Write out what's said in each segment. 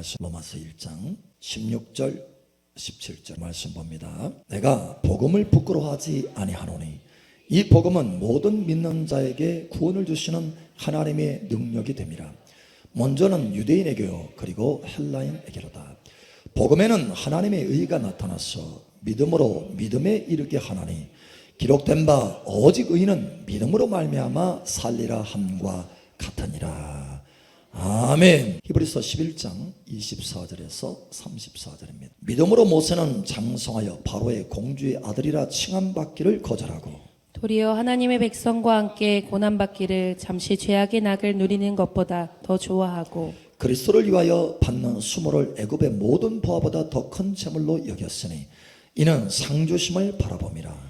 말씀 로마서 1장 16절 17절 말씀 봅니다. 내가 복음을 부끄러워하지 아니하노니 이 복음은 모든 믿는 자에게 구원을 주시는 하나님의 능력이 됨이라. 먼저는 유대인에게요 그리고 헬라인에게로다. 복음에는 하나님의 의가 나타나서 믿음으로 믿음에 이르게 하나니 기록된 바 오직 의는 믿음으로 말미암아 살리라 함과 같으니라. 아멘. 히브리서 11장 24절에서 34절입니다. 믿음으로 모세는 장성하여 바로의 공주의 아들이라 칭함 받기를 거절하고 도리어 하나님의 백성과 함께 고난 받기를 잠시 죄악의 낙을 누리는 것보다 더 좋아하고 그리스도를 위하여 받는 수모를 애굽의 모든 보화보다 더 큰 재물로 여겼으니 이는 상주심을 바라봄이라.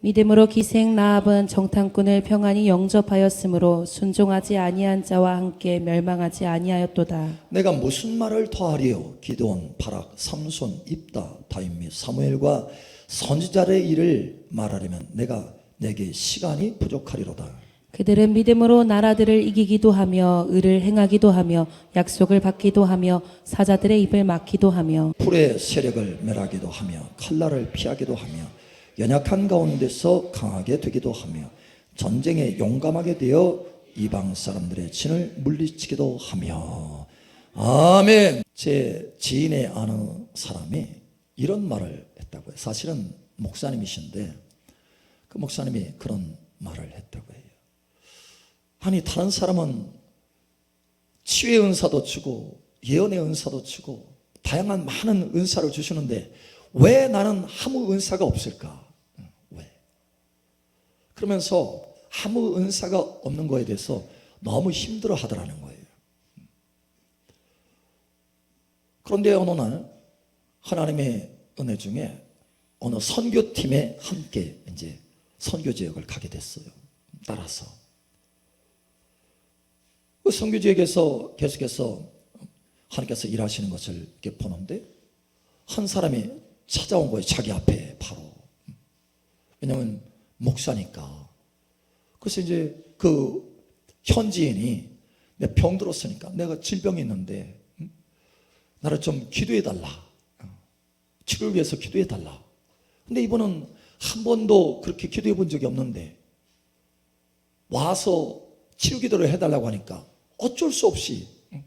믿음으로 기생 라합은 정탐꾼을 평안히 영접하였으므로 순종하지 아니한 자와 함께 멸망하지 아니하였도다. 내가 무슨 말을 더하리요 기드온 바락 삼손 입다 다임 및 사무엘과 선지자의 일을 말하려면 내가 내게 시간이 부족하리로다 그들은 믿음으로 나라들을 이기기도 하며 의를 행하기도 하며 약속을 받기도 하며 사자들의 입을 막기도 하며 풀의 세력을 멸하기도 하며 칼날을 피하기도 하며 연약한 가운데서 강하게 되기도 하며 전쟁에 용감하게 되어 이방 사람들의 진을 물리치기도 하며. 아멘. 제 지인의 아는 사람이 이런 말을 했다고요. 사실은 목사님이신데 그 목사님이 그런 말을 했다고 해요. 아니 다른 사람은 치유의 은사도 주고 예언의 은사도 주고 다양한 많은 은사를 주시는데 왜 나는 아무 은사가 없을까? 그러면서 아무 은사가 없는 거에 대해서 너무 힘들어 하더라는 거예요. 그런데 어느 날 하나님의 은혜 중에 어느 선교팀에 함께 이제 선교 지역을 가게 됐어요. 따라서. 그 선교 지역에서 계속해서 하나님께서 일하시는 것을 이렇게 보는데 한 사람이 찾아온 거예요. 자기 앞에 바로. 왜냐면 목사니까. 그래서 이제 그 현지인이 내 병 들었으니까 내가 질병이 있는데 음? 나를 좀 기도해 달라. 어, 치료를 위해서 기도해 달라. 근데 이분은 한 번도 그렇게 기도해 본 적이 없는데 와서 치유 기도를 해달라고 하니까 어쩔 수 없이 응?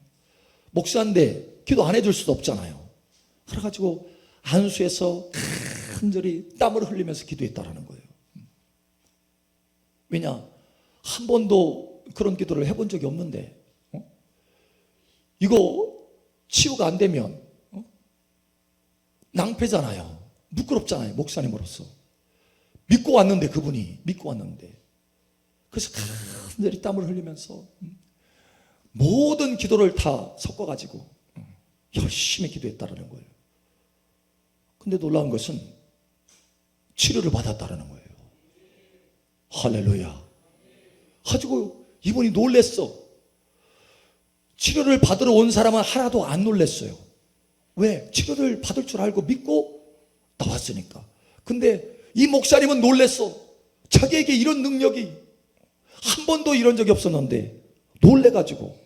목사인데 기도 안 해줄 수도 없잖아요. 그래가지고 안수해서 간절히 땀을 흘리면서 기도했다라는 거예요. 왜냐 한 번도 그런 기도를 해본 적이 없는데 어? 이거 치유가 안 되면 어? 낭패잖아요. 부끄럽잖아요. 목사님으로서 믿고 왔는데 그분이 믿고 왔는데 그래서 간절히 땀을 흘리면서 음, 모든 기도를 다 섞어가지고 음, 열심히 기도했다라는 거예요. 근데 놀라운 것은 치료를 받았다라는 거예요. 할렐루야. 가지고 이분이 놀랬어. 치료를 받으러 온 사람은 하나도 안 놀랬어요. 왜? 치료를 받을 줄 알고 믿고 나왔으니까. 근데 이 목사님은 놀랬어. 자기에게 이런 능력이 한 번도 이런 적이 없었는데 놀래가지고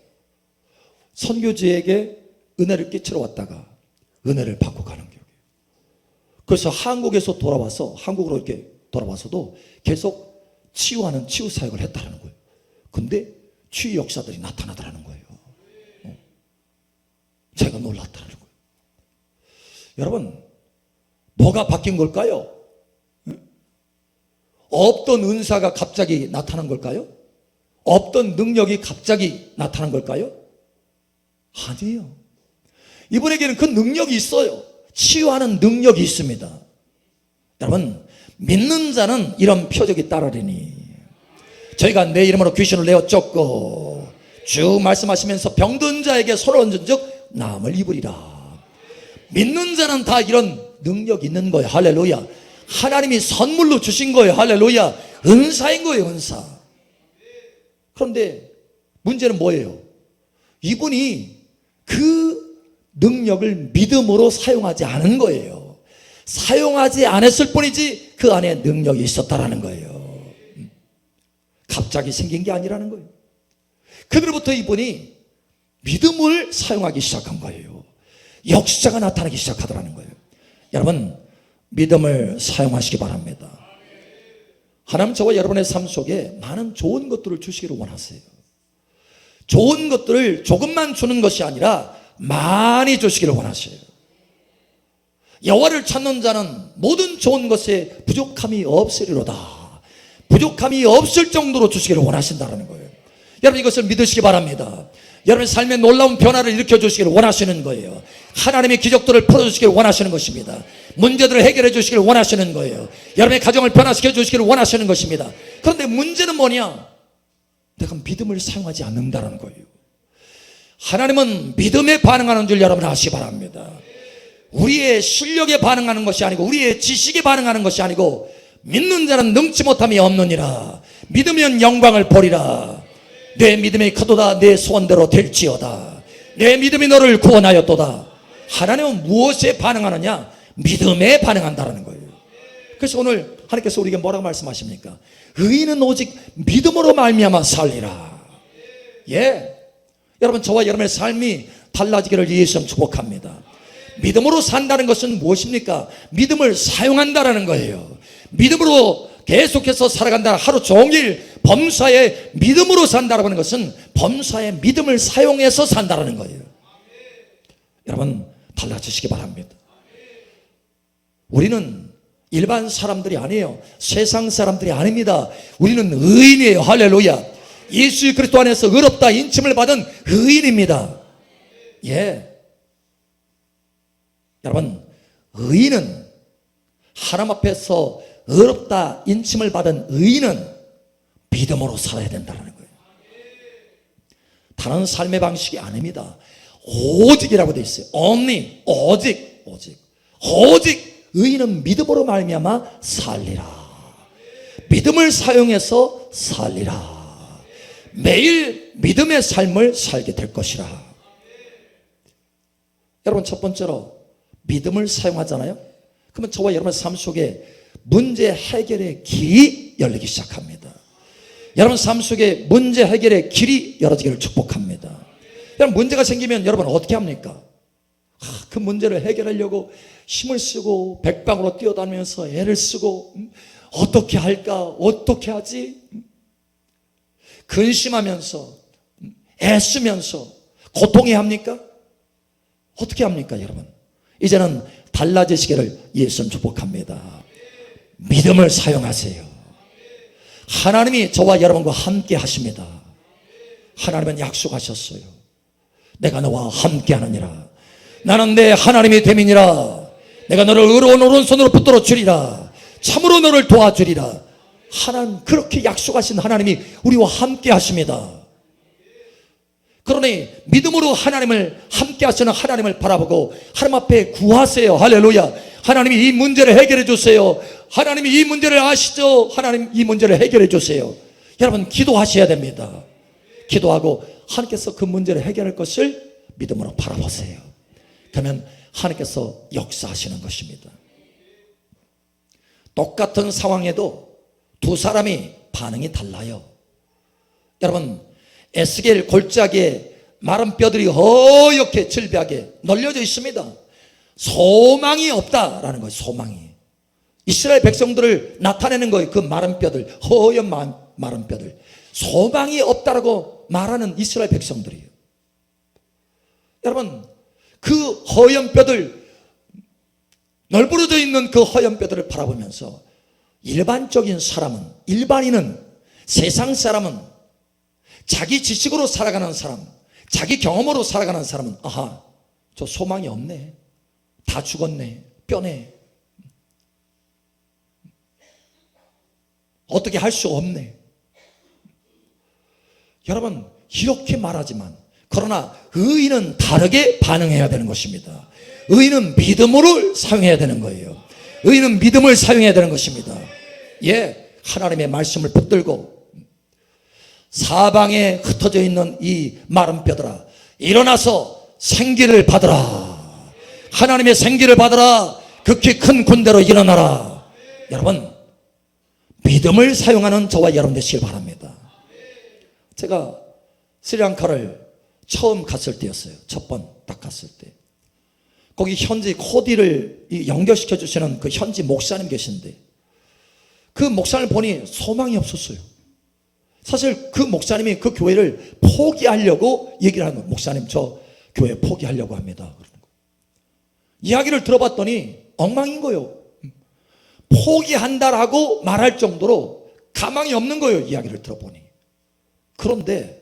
선교지에게 은혜를 끼치러 왔다가 은혜를 받고 가는 거예요. 그래서 한국에서 돌아와서 한국으로 이렇게 돌아와서도 계속 치유하는 치유 사역을 했다는 거예요. 근데 치유 역사들이 나타나더라는 거예요. 어. 제가 놀랐다는 거예요. 여러분, 뭐가 바뀐 걸까요? 없던 은사가 갑자기 나타난 걸까요? 없던 능력이 갑자기 나타난 걸까요? 아니에요. 이분에게는 그 능력이 있어요. 치유하는 능력이 있습니다. 여러분, 믿는 자는 이런 표적이 따르리니 저희가 내 이름으로 귀신을 내어 쫓고 쭉 말씀하시면서 병든 자에게 손을 얹은 즉 나음을 입으리라. 믿는 자는 다 이런 능력 있는 거예요. 할렐루야. 하나님이 선물로 주신 거예요. 할렐루야. 은사인 거예요, 은사. 그런데 문제는 뭐예요? 이분이 그 능력을 믿음으로 사용하지 않은 거예요. 사용하지 않았을 뿐이지 그 안에 능력이 있었다라는 거예요. 갑자기 생긴 게 아니라는 거예요. 그들부터 이분이 믿음을 사용하기 시작한 거예요. 역사가 나타나기 시작하더라는 거예요. 여러분, 믿음을 사용하시기 바랍니다. 하나님 저와 여러분의 삶 속에 많은 좋은 것들을 주시기를 원하세요. 좋은 것들을 조금만 주는 것이 아니라 많이 주시기를 원하세요. 여호와를 찾는 자는 모든 좋은 것에 부족함이 없으리로다. 부족함이 없을 정도로 주시기를 원하신다는 거예요. 여러분 이것을 믿으시기 바랍니다. 여러분의 삶에 놀라운 변화를 일으켜 주시기를 원하시는 거예요. 하나님의 기적들을 풀어 주시기를 원하시는 것입니다. 문제들을 해결해 주시기를 원하시는 거예요. 여러분의 가정을 변화시켜 주시기를 원하시는 것입니다. 그런데 문제는 뭐냐? 내가 믿음을 사용하지 않는다는 거예요. 하나님은 믿음에 반응하는 줄 여러분 아시기 바랍니다. 우리의 실력에 반응하는 것이 아니고 우리의 지식에 반응하는 것이 아니고 믿는 자는 능치 못함이 없느니라. 믿으면 영광을 보리라. 내 믿음이 크도다 내 소원대로 될지어다. 내 믿음이 너를 구원하였도다. 하나님은 무엇에 반응하느냐? 믿음에 반응한다는 거예요. 그래서 오늘 하나님께서 우리에게 뭐라고 말씀하십니까? 의인은 오직 믿음으로 말미암아 살리라. 예. 여러분 저와 여러분의 삶이 달라지기를 예수님 축복합니다. 믿음으로 산다는 것은 무엇입니까? 믿음을 사용한다라는 거예요. 믿음으로 계속해서 살아간다. 하루 종일 범사에 믿음으로 산다라고 하는 것은 범사에 믿음을 사용해서 산다라는 거예요. 여러분 달라지시기 바랍니다. 우리는 일반 사람들이 아니에요. 세상 사람들이 아닙니다. 우리는 의인이에요. 할렐루야. 예수 그리스도 안에서 의롭다 인침을 받은 의인입니다. 예. 여러분, 의인은 하나님 앞에서 의롭다 인침을 받은 의인은 믿음으로 살아야 된다는 거예요. 다른 삶의 방식이 아닙니다. 오직이라고 되어 있어요. only 오직 오직 오직 의인은 믿음으로 말미암아 살리라. 믿음을 사용해서 살리라. 매일 믿음의 삶을 살게 될 것이라. 여러분 첫 번째로 믿음을 사용하잖아요. 그러면 저와 여러분의 삶 속에 문제 해결의 길이 열리기 시작합니다. 여러분 삶 속에 문제 해결의 길이 열어지기를 축복합니다. 여러분 문제가 생기면 여러분 어떻게 합니까? 아, 그 문제를 해결하려고 힘을 쓰고 백방으로 뛰어다니면서 애를 쓰고 음, 어떻게 할까? 어떻게 하지? 음, 근심하면서 음, 애쓰면서 고통해 합니까? 어떻게 합니까, 여러분? 이제는 달라지시기를 예수님 축복합니다. 믿음을 사용하세요. 하나님이 저와 여러분과 함께 하십니다. 하나님은 약속하셨어요. 내가 너와 함께 하느니라. 나는 내 하나님의 대민이라. 내가 너를 의로운 오른손으로 붙들어 주리라. 참으로 너를 도와주리라. 하나님, 그렇게 약속하신 하나님이 우리와 함께 하십니다. 그러니 믿음으로 하나님을 함께 하시는 하나님을 바라보고 하나님 앞에 구하세요. 할렐루야. 하나님이 이 문제를 해결해 주세요. 하나님이 이 문제를 아시죠? 하나님 이 문제를 해결해 주세요. 여러분 기도하셔야 됩니다. 기도하고 하나님께서 그 문제를 해결할 것을 믿음으로 바라보세요. 그러면 하나님께서 역사하시는 것입니다. 똑같은 상황에도 두 사람이 반응이 달라요. 여러분 에스겔 골짜기에 마른 뼈들이 허옇게 질비하게 널려져 있습니다. 소망이 없다라는 거예요. 소망이. 이스라엘 백성들을 나타내는 거예요. 그 마른 뼈들, 허연 마른 뼈들. 소망이 없다라고 말하는 이스라엘 백성들이에요. 여러분, 그 허연 뼈들, 널브러져 있는 그 허연 뼈들을 바라보면서 일반적인 사람은, 일반인은, 세상 사람은 자기 지식으로 살아가는 사람, 자기 경험으로 살아가는 사람은, 아하, 저 소망이 없네. 다 죽었네. 뼈네. 어떻게 할 수 없네. 여러분, 이렇게 말하지만 그러나 의인은 다르게 반응해야 되는 것입니다. 의인은 믿음으로 사용해야 되는 거예요. 의인은 믿음을 사용해야 되는 것입니다. 예, 하나님의 말씀을 붙들고 사방에 흩어져 있는 이 마른 뼈들아 일어나서 생기를 받으라. 하나님의 생기를 받으라. 극히 큰 군대로 일어나라. 여러분 믿음을 사용하는 저와 여러분 되시길 바랍니다. 제가 스리랑카를 처음 갔을 때였어요. 첫 번 딱 갔을 때. 거기 현지 코디를 이 연결시켜 주시는 그 현지 목사님 계신데 그 목사를 보니 소망이 없었어요. 사실 그 목사님이 그 교회를 포기하려고 얘기를 하는 거예요. 목사님 저 교회 포기하려고 합니다. 이야기를 들어봤더니 엉망인 거예요. 포기한다라고 말할 정도로 가망이 없는 거예요. 이야기를 들어보니. 그런데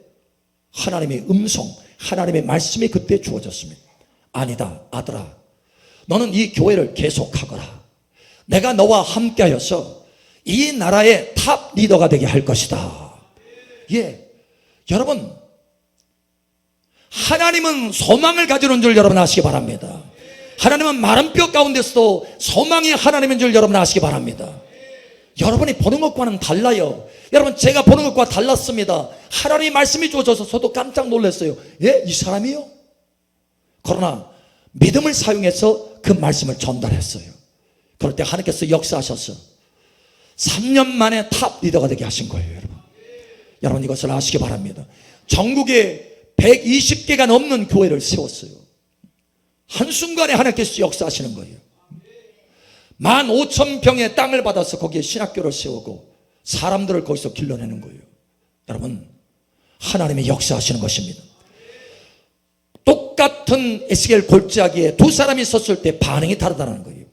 하나님의 음성, 하나님의 말씀이 그때 주어졌습니다. 아니다, 아들아. 너는 이 교회를 계속하거라. 내가 너와 함께하여서 이 나라의 탑 리더가 되게 할 것이다. 예. 여러분, 하나님은 소망을 가지는 줄 여러분 아시기 바랍니다. 하나님은 마른 뼈 가운데서도 소망이 하나님인 줄 여러분 아시기 바랍니다. 여러분이 보는 것과는 달라요. 여러분 제가 보는 것과 달랐습니다. 하나님의 말씀이 주어져서 저도 깜짝 놀랐어요. 예? 이 사람이요? 그러나 믿음을 사용해서 그 말씀을 전달했어요. 그럴 때 하나님께서 역사하셨어. 3년 만에 탑 리더가 되게 하신 거예요, 여러분. 여러분 이것을 아시기 바랍니다. 전국에 120개가 넘는 교회를 세웠어요. 한순간에 하나님께서 역사하시는 거예요. 만 오천 평의 땅을 받아서 거기에 신학교를 세우고 사람들을 거기서 길러내는 거예요. 여러분, 하나님의 역사하시는 것입니다. 똑같은 에스겔 골짜기에 두 사람이 섰을 때 반응이 다르다는 거예요.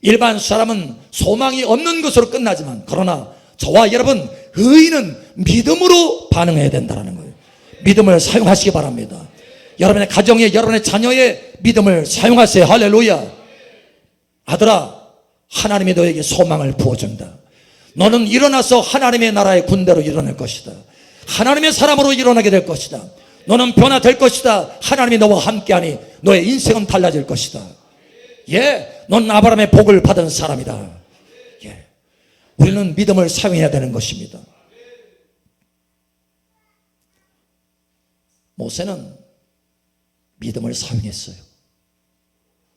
일반 사람은 소망이 없는 것으로 끝나지만 그러나 저와 여러분 의인은 믿음으로 반응해야 된다는 거예요. 믿음을 사용하시기 바랍니다. 여러분의 가정에 여러분의 자녀의 믿음을 사용하세요. 할렐루야. 아들아, 하나님이 너에게 소망을 부어준다. 너는 일어나서 하나님의 나라의 군대로 일어날 것이다. 하나님의 사람으로 일어나게 될 것이다. 너는 변화될 것이다. 하나님이 너와 함께하니 너의 인생은 달라질 것이다. 예, 넌 아브라함의 복을 받은 사람이다. 예, 우리는 믿음을 사용해야 되는 것입니다. 모세는 믿음을 사용했어요.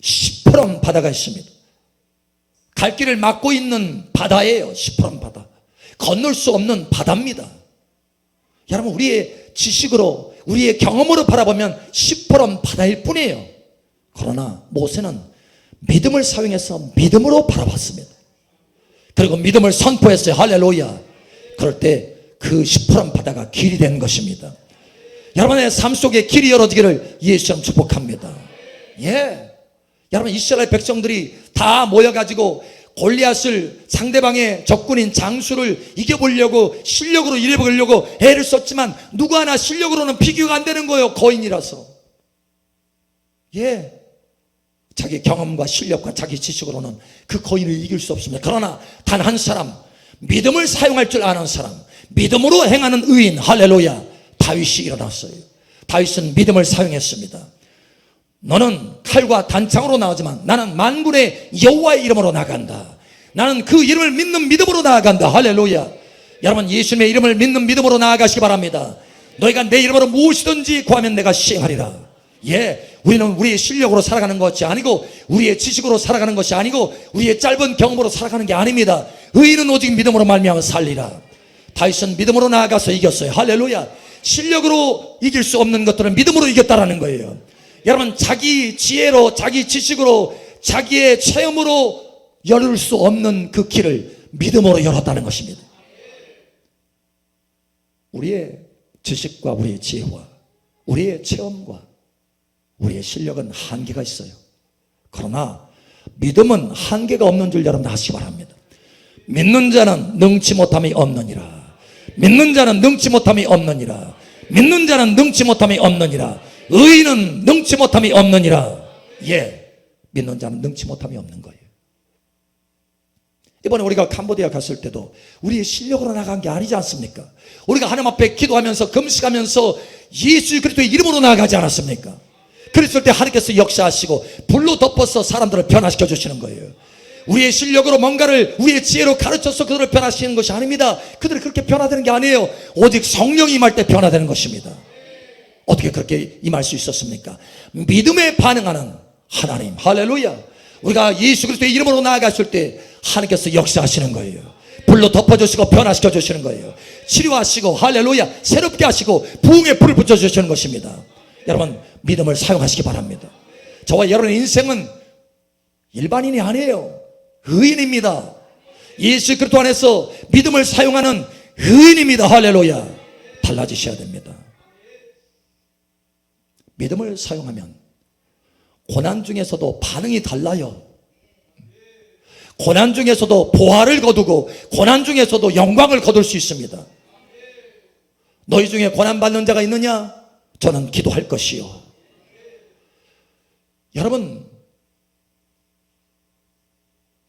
시퍼런 바다가 있습니다. 갈 길을 막고 있는 바다예요. 시퍼런 바다. 건널 수 없는 바다입니다. 여러분, 우리의 지식으로, 우리의 경험으로 바라보면 시퍼런 바다일 뿐이에요. 그러나 모세는 믿음을 사용해서 믿음으로 바라봤습니다. 그리고 믿음을 선포했어요. 할렐루야. 그럴 때 그 시퍼런 바다가 길이 된 것입니다. 여러분의 삶 속에 길이 열어지기를 예수님 축복합니다. 예. 여러분 이스라엘 백성들이 다 모여가지고 골리앗을 상대방의 적군인 장수를 이겨보려고 실력으로 이겨보려고 애를 썼지만 누구 하나 실력으로는 비교가 안 되는 거예요. 거인이라서. 예. 자기 경험과 실력과 자기 지식으로는 그 거인을 이길 수 없습니다. 그러나 단 한 사람, 믿음을 사용할 줄 아는 사람, 믿음으로 행하는 의인, 할렐루야. 다윗이 일어났어요. 다윗은 믿음을 사용했습니다. 너는 칼과 단창으로 나오지만 나는 만군의 여호와의 이름으로 나간다. 나는 그 이름을 믿는 믿음으로 나아간다. 할렐루야. 여러분 예수님의 이름을 믿는 믿음으로 나아가시기 바랍니다. 너희가 내 이름으로 무엇이든지 구하면 내가 시행하리라. 예, 우리는 우리의 실력으로 살아가는 것이 아니고 우리의 지식으로 살아가는 것이 아니고 우리의 짧은 경험으로 살아가는 게 아닙니다. 의인은 오직 믿음으로 말미암아 살리라. 다윗은 믿음으로 나아가서 이겼어요. 할렐루야. 실력으로 이길 수 없는 것들은 믿음으로 이겼다라는 거예요. 여러분 자기 지혜로 자기 지식으로 자기의 체험으로 열을 수 없는 그 길을 믿음으로 열었다는 것입니다. 우리의 지식과 우리의 지혜와 우리의 체험과 우리의 실력은 한계가 있어요. 그러나 믿음은 한계가 없는 줄 여러분 아시기 바랍니다. 믿는 자는 능치 못함이 없느니라. 믿는 자는 능치 못함이 없느니라. 믿는 자는 능치 못함이 없느니라. 의인은 능치 못함이 없느니라. 예. 믿는 자는 능치 못함이 없는 거예요. 이번에 우리가 캄보디아 갔을 때도 우리의 실력으로 나간 게 아니지 않습니까? 우리가 하나님 앞에 기도하면서 금식하면서 예수 그리스도의 이름으로 나아가지 않았습니까? 그랬을 때 하나님께서 역사하시고 불로 덮어서 사람들을 변화시켜 주시는 거예요. 우리의 실력으로 뭔가를 우리의 지혜로 가르쳐서 그들을 변화시키는 것이 아닙니다. 그들이 그렇게 변화되는 게 아니에요. 오직 성령이 임할 때 변화되는 것입니다. 어떻게 그렇게 임할 수 있었습니까? 믿음에 반응하는 하나님. 할렐루야. 우리가 예수 그리스도의 이름으로 나아갔을 때 하나님께서 역사하시는 거예요. 불로 덮어주시고 변화시켜 주시는 거예요. 치료하시고 할렐루야 새롭게 하시고 부흥의 불을 붙여 주시는 것입니다. 여러분 믿음을 사용하시기 바랍니다. 저와 여러분의 인생은 일반인이 아니에요. 의인입니다. 예수 그리스도 안에서 믿음을 사용하는 의인입니다. 할렐루야. 달라지셔야 됩니다. 믿음을 사용하면 고난 중에서도 반응이 달라요. 고난 중에서도 보화를 거두고 고난 중에서도 영광을 거둘 수 있습니다. 너희 중에 고난 받는 자가 있느냐? 저는 기도할 것이요. 여러분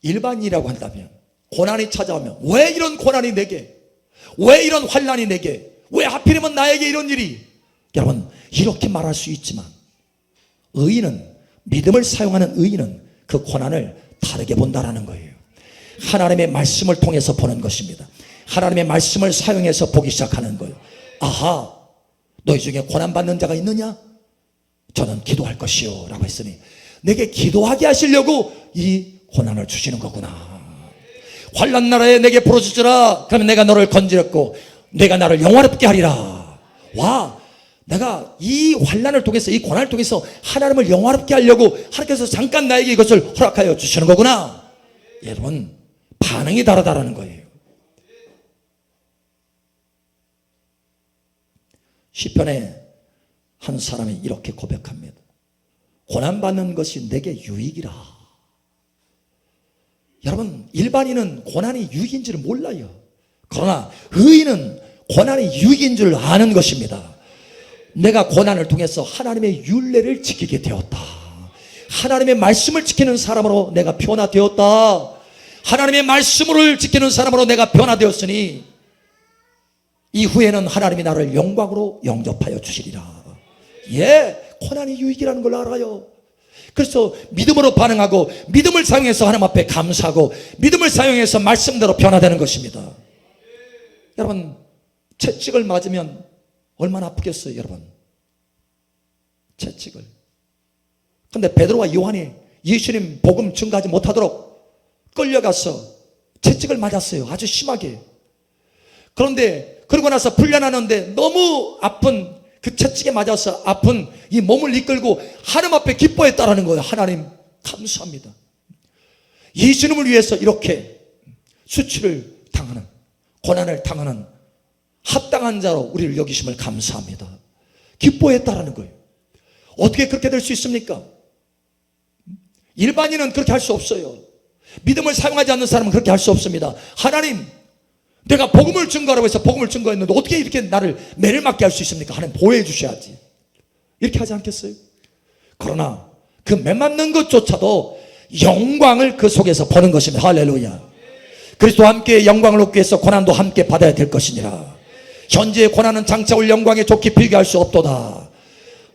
일반이라고 한다면 고난이 찾아오면 왜 이런 고난이 내게 왜 이런 환란이 내게 왜 하필이면 나에게 이런 일이 여러분 이렇게 말할 수 있지만 의인은 믿음을 사용하는 의인은 그 고난을 다르게 본다라는 거예요. 하나님의 말씀을 통해서 보는 것입니다. 하나님의 말씀을 사용해서 보기 시작하는 거예요. 아하, 너희 중에 고난 받는 자가 있느냐? 저는 기도할 것이요. 라고 했으니 내게 기도하게 하시려고 이 고난을 주시는 거구나. 환란 나라에 내게 부르짖으라. 그러면 내가 너를 건지렸고 내가 나를 영화롭게 하리라. 와, 내가 이 환란을 통해서 이 고난을 통해서 하나님을 영화롭게 하려고 하나님께서 잠깐 나에게 이것을 허락하여 주시는 거구나. 여러분 반응이 다르다라는 거예요. 시편에 한 사람이 이렇게 고백합니다. 고난 받는 것이 내게 유익이라. 여러분 일반인은 고난이 유익인지를 몰라요. 그러나 의인은 고난이 유익인 줄 아는 것입니다. 내가 고난을 통해서 하나님의 윤례를 지키게 되었다. 하나님의 말씀을 지키는 사람으로 내가 변화되었다. 하나님의 말씀을 지키는 사람으로 내가 변화되었으니 이후에는 하나님이 나를 영광으로 영접하여 주시리라. 예, 고난이 유익이라는 걸 알아요. 그래서 믿음으로 반응하고 믿음을 사용해서 하나님 앞에 감사하고 믿음을 사용해서 말씀대로 변화되는 것입니다. 여러분 채찍을 맞으면 얼마나 아프겠어요, 여러분? 채찍을. 근데 베드로와 요한이 예수님 복음 증가하지 못하도록 끌려가서 채찍을 맞았어요. 아주 심하게. 그런데 그러고 나서 풀려나는데 너무 아픈 그 채찍에 맞아서 아픈 이 몸을 이끌고 하나님 앞에 기뻐했다라는 거예요. 하나님 감사합니다. 예수님을 위해서 이렇게 수치를 당하는 고난을 당하는 합당한 자로 우리를 여기심을 감사합니다. 기뻐했다라는 거예요. 어떻게 그렇게 될 수 있습니까? 일반인은 그렇게 할 수 없어요. 믿음을 사용하지 않는 사람은 그렇게 할 수 없습니다. 하나님, 내가 복음을 증거하라고 해서 복음을 증거했는데 어떻게 이렇게 나를 매를 맞게 할 수 있습니까? 하나님 보호해 주셔야지. 이렇게 하지 않겠어요? 그러나 그 매 맞는 것조차도 영광을 그 속에서 보는 것입니다. 할렐루야. 그리스도와 함께 영광을 얻기 위해서 고난도 함께 받아야 될 것이니라. 현재의 고난은 장차 올 영광에 좋게 비교할 수 없도다.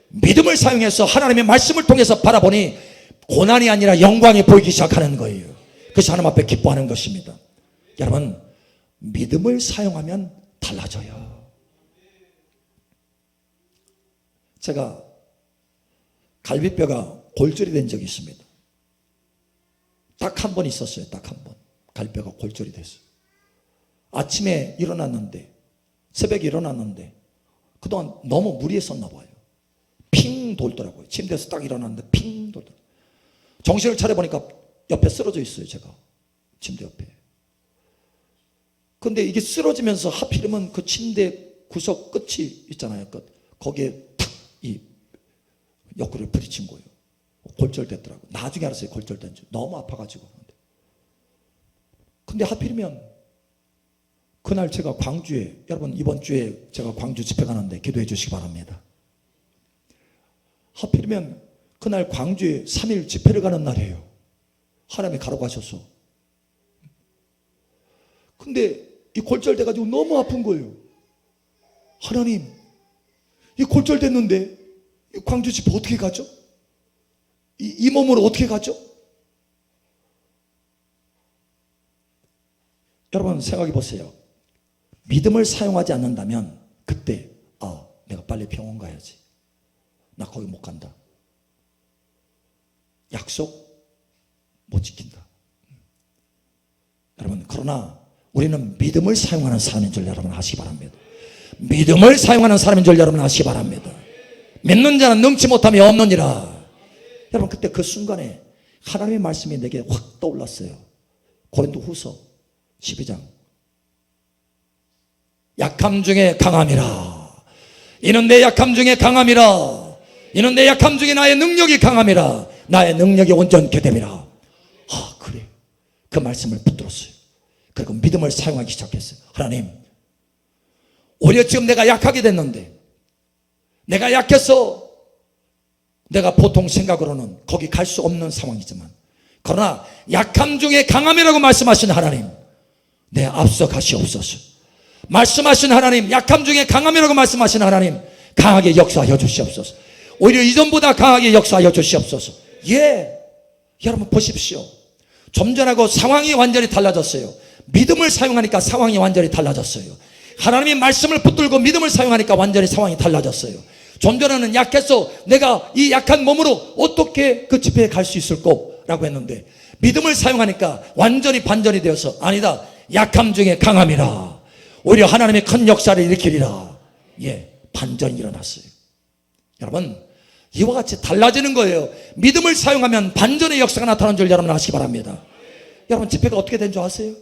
믿음을 사용해서 하나님의 말씀을 통해서 바라보니 고난이 아니라 영광이 보이기 시작하는 거예요. 그래서 하나님 앞에 기뻐하는 것입니다. 여러분, 믿음을 사용하면 달라져요. 제가 갈비뼈가 골절이 된 적이 있습니다. 딱 한 번 있었어요. 딱 한 번. 갈비뼈가 골절이 됐어요. 아침에 일어났는데, 새벽에 일어났는데, 그동안 너무 무리했었나 봐요. 핑 돌더라고요. 침대에서 딱 일어났는데 핑 돌더라고요. 정신을 차려보니까 옆에 쓰러져 있어요, 제가. 침대 옆에. 근데 이게 쓰러지면서 하필이면 그 침대 구석 끝이 있잖아요. 끝. 거기에 탁이 옆구리를 부딪힌 거예요. 골절됐더라고요. 나중에 알았어요. 골절된 줄. 너무 아파가지고. 근데 하필이면 그날 제가 광주에 여러분 이번 주에 제가 광주 집회 가는데 기도해 주시기 바랍니다. 하필이면 그날 광주에 3일 집회를 가는 날이에요. 하나님이 가라고 하셔서. 근데 이 골절돼가지고 너무 아픈 거예요. 하나님, 이 골절됐는데 이 광주 집회 어떻게 가죠? 이, 이 몸으로 어떻게 가죠? 여러분 생각해 보세요. 믿음을 사용하지 않는다면 그때 아 내가 빨리 병원 가야지. 나 거기 못 간다. 약속 못 지킨다. 여러분 그러나 우리는 믿음을 사용하는 사람인 줄 여러분 아시기 바랍니다. 믿음을 사용하는 사람인 줄 여러분 아시기 바랍니다. 믿는 자는 능치 못함이 없느니라. 여러분 그때 그 순간에 하나님의 말씀이 내게 확 떠올랐어요. 고린도 후서 12장. 약함 중에 강함이라. 이는 내 약함 중에 강함이라. 이는 내 약함 중에 나의 능력이 강함이라. 나의 능력이 온전케 됨이라. 아, 그래. 그 말씀을 붙들었어요. 그리고 믿음을 사용하기 시작했어요. 하나님, 오히려 지금 내가 약하게 됐는데, 내가 약해서 내가 보통 생각으로는 거기 갈 수 없는 상황이지만, 그러나 약함 중에 강함이라고 말씀하신 하나님, 내 앞서 가시옵소서. 말씀하신 하나님, 약함 중에 강함이라고 말씀하신 하나님, 강하게 역사하여 주시옵소서. 오히려 이전보다 강하게 역사하여 주시옵소서. 예. 여러분 보십시오. 좀 전하고 상황이 완전히 달라졌어요. 믿음을 사용하니까 상황이 완전히 달라졌어요. 하나님의 말씀을 붙들고 믿음을 사용하니까 완전히 상황이 달라졌어요. 좀 전에는 약해서 내가 이 약한 몸으로 어떻게 그 집회에 갈 수 있을까라고 했는데 믿음을 사용하니까 완전히 반전이 되어서 아니다. 약함 중에 강함이라. 오히려 하나님의 큰 역사를 일으키리라. 예, 반전이 일어났어요. 여러분, 이와 같이 달라지는 거예요. 믿음을 사용하면 반전의 역사가 나타나는 줄 여러분 아시기 바랍니다. 여러분, 집회가 어떻게 된 줄 아세요?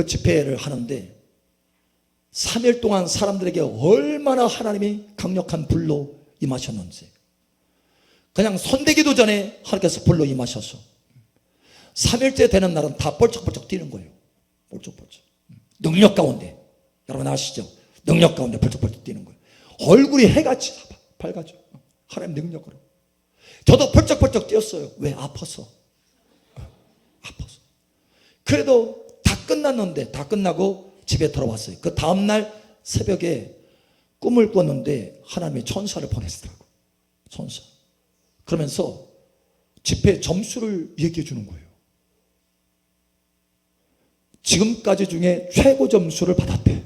그 집회를 하는데 3일 동안 사람들에게 얼마나 하나님이 강력한 불로 임하셨는지 그냥 손대기도 전에 하나님께서 불로 임하셔서 3일째 되는 날은 다 뻘쩍뻘쩍 뛰는 거예요. 뻘쩍뻘쩍. 능력 가운데. 여러분 아시죠? 능력 가운데 펄쩍펄쩍 뛰는 거예요. 얼굴이 해같이 밝아져. 하나님 능력으로. 저도 펄쩍펄쩍 뛰었어요. 왜? 아파서. 아파서. 그래도 다 끝났는데, 다 끝나고 집에 들어왔어요. 그 다음날 새벽에 꿈을 꿨는데 하나님이 천사를 보냈더라고. 천사. 그러면서 집회 점수를 얘기해 주는 거예요. 지금까지 중에 최고 점수를 받았대.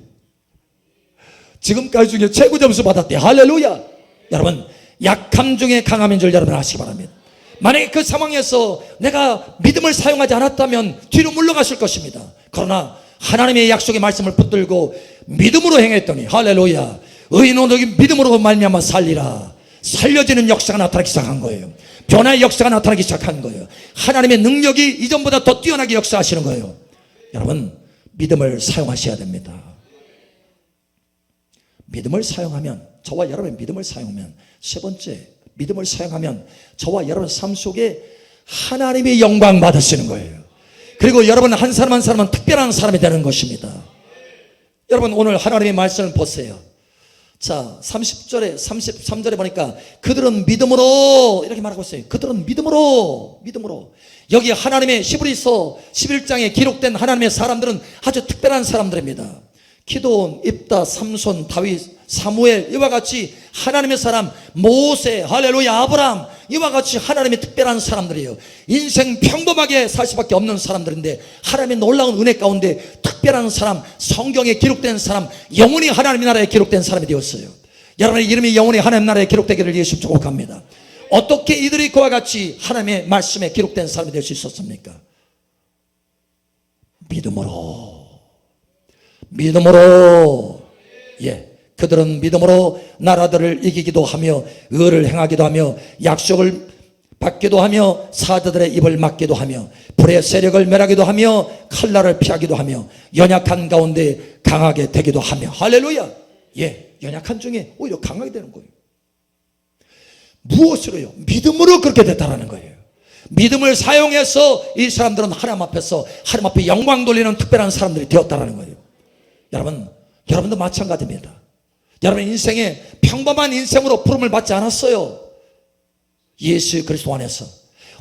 지금까지 중에 최고 점수 받았대. 할렐루야. 여러분, 약함 중에 강함인 줄 여러분 아시기 바랍니다. 만약에 그 상황에서 내가 믿음을 사용하지 않았다면 뒤로 물러갔을 것입니다. 그러나 하나님의 약속의 말씀을 붙들고 믿음으로 행했더니 할렐루야. 의인은 믿음으로 말미암아 살리라. 살려지는 역사가 나타나기 시작한 거예요. 변화의 역사가 나타나기 시작한 거예요. 하나님의 능력이 이전보다 더 뛰어나게 역사하시는 거예요. 여러분, 믿음을 사용하셔야 됩니다. 믿음을 사용하면, 저와 여러분의 믿음을 사용하면, 세 번째, 믿음을 사용하면 저와 여러분 삶 속에 하나님의 영광 받으시는 거예요. 그리고 여러분 한 사람 한 사람은 특별한 사람이 되는 것입니다. 여러분 오늘 하나님의 말씀을 보세요. 자, 30절에 33절에 보니까 그들은 믿음으로 이렇게 말하고 있어요. 그들은 믿음으로 믿음으로 여기 하나님의 시브리서 11장에 기록된 하나님의 사람들은 아주 특별한 사람들입니다. 기도온, 입다, 삼손, 다윗, 사무엘 이와 같이 하나님의 사람 모세, 할렐루야, 아브라함 이와 같이 하나님의 특별한 사람들이에요. 인생 평범하게 살 수밖에 없는 사람들인데 하나님의 놀라운 은혜 가운데 특별한 사람, 성경에 기록된 사람, 영원히 하나님의 나라에 기록된 사람이 되었어요. 여러분의 이름이 영원히 하나님 나라에 기록되기를 예수 축복합니다. 어떻게 이들이 그와 같이 하나님의 말씀에 기록된 사람이 될 수 있었습니까? 믿음으로 믿음으로. 예 그들은 믿음으로 나라들을 이기기도 하며 의를 행하기도 하며 약속을 받기도 하며 사자들의 입을 막기도 하며 불의 세력을 멸하기도 하며 칼날을 피하기도 하며 연약한 가운데 강하게 되기도 하며. 할렐루야! 예 연약한 중에 오히려 강하게 되는 거예요. 무엇으로요? 믿음으로 그렇게 됐다라는 거예요. 믿음을 사용해서 이 사람들은 하나님 앞에서 하나님 앞에 영광 돌리는 특별한 사람들이 되었다라는 거예요 여러분, 여러분도 마찬가지입니다. 여러분 인생에 평범한 인생으로 부름을 받지 않았어요. 예수 그리스도 안에서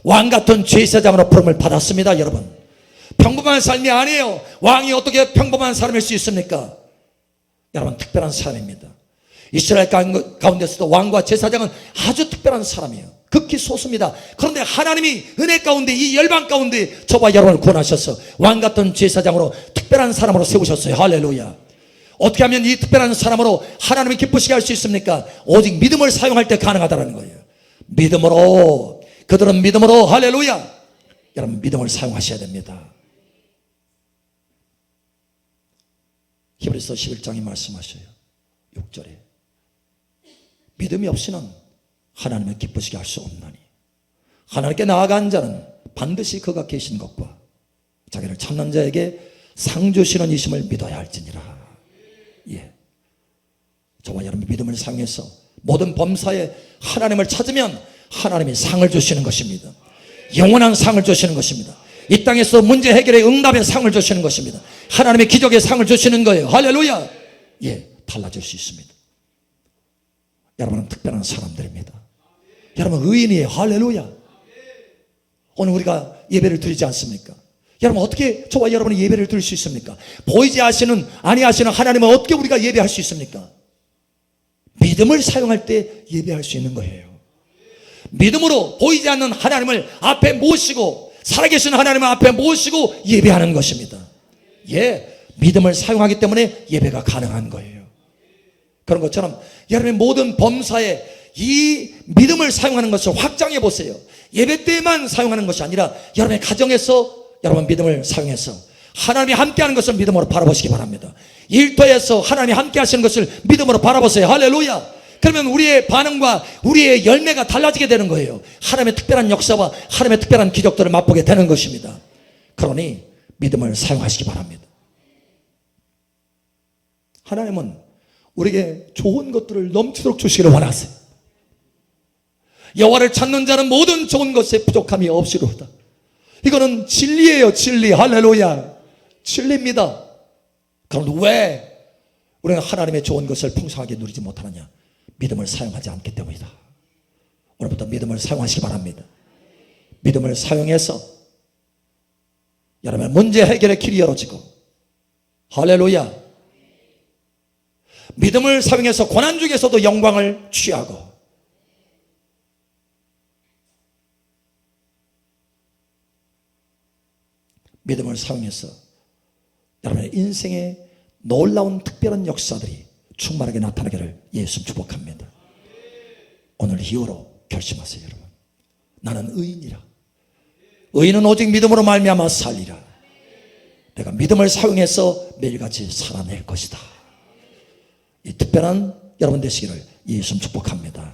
왕 같은 제사장으로 부름을 받았습니다, 여러분. 평범한 삶이 아니에요. 왕이 어떻게 평범한 사람일 수 있습니까? 여러분 특별한 사람입니다. 이스라엘 가운- 가운데서도 왕과 제사장은 아주 특별한 사람이에요. 극히 소수입니다. 그런데 하나님이 은혜 가운데 이 열방 가운데 저와 여러분을 구원하셔서 왕 같은 제사장으로 특별한 사람으로 세우셨어요. 할렐루야. 어떻게 하면 이 특별한 사람으로 하나님이 기쁘시게 할 수 있습니까? 오직 믿음을 사용할 때 가능하다는 거예요. 믿음으로 그들은 믿음으로 할렐루야. 여러분 믿음을 사용하셔야 됩니다. 히브리서 11장이 말씀하셔요. 6절에 믿음이 없이는 하나님을 기쁘시게 할 수 없나니 하나님께 나아간 자는 반드시 그가 계신 것과 자기를 찾는 자에게 상 주시는 이심을 믿어야 할지니라. 예. 저와 여러분의 믿음을 사용해서 모든 범사에 하나님을 찾으면 하나님이 상을 주시는 것입니다. 영원한 상을 주시는 것입니다. 이 땅에서 문제 해결의 응답의 상을 주시는 것입니다. 하나님의 기적의 상을 주시는 거예요. 할렐루야. 예, 달라질 수 있습니다. 여러분은 특별한 사람들입니다. 여러분 의인이에요. 할렐루야. 오늘 우리가 예배를 드리지 않습니까? 여러분 어떻게 저와 여러분이 예배를 드릴 수 있습니까? 보이지 하시는 아니하시는 하나님은 어떻게 우리가 예배할 수 있습니까? 믿음을 사용할 때 예배할 수 있는 거예요. 믿음으로 보이지 않는 하나님을 앞에 모시고 살아계신 하나님을 앞에 모시고 예배하는 것입니다. 예, 믿음을 사용하기 때문에 예배가 가능한 거예요. 그런 것처럼 여러분의 모든 범사에 이 믿음을 사용하는 것을 확장해 보세요. 예배 때만 사용하는 것이 아니라 여러분의 가정에서 여러분 믿음을 사용해서 하나님이 함께하는 것을 믿음으로 바라보시기 바랍니다. 일터에서 하나님이 함께 하시는 것을 믿음으로 바라보세요. 할렐루야. 그러면 우리의 반응과 우리의 열매가 달라지게 되는 거예요. 하나님의 특별한 역사와 하나님의 특별한 기적들을 맛보게 되는 것입니다. 그러니 믿음을 사용하시기 바랍니다. 하나님은 우리에게 좋은 것들을 넘치도록 주시기를 원하세요. 여호와를 찾는 자는 모든 좋은 것에 부족함이 없이로다. 이거는 진리예요, 진리. 할렐루야. 진리입니다. 그런데 왜 우리는 하나님의 좋은 것을 풍성하게 누리지 못하느냐? 믿음을 사용하지 않기 때문이다. 오늘부터 믿음을 사용하시기 바랍니다. 믿음을 사용해서 여러분 문제 해결의 길이 열어지고 할렐루야. 믿음을 사용해서 고난 중에서도 영광을 취하고 믿음을 사용해서 여러분의 인생에 놀라운 특별한 역사들이 충만하게 나타나기를 예수 축복합니다. 오늘 이후로 결심하세요, 여러분. 나는 의인이라. 의인은 오직 믿음으로 말미암아 살리라. 내가 믿음을 사용해서 매일같이 살아낼 것이다. 이 특별한 여러분 되시기를 예수 축복합니다.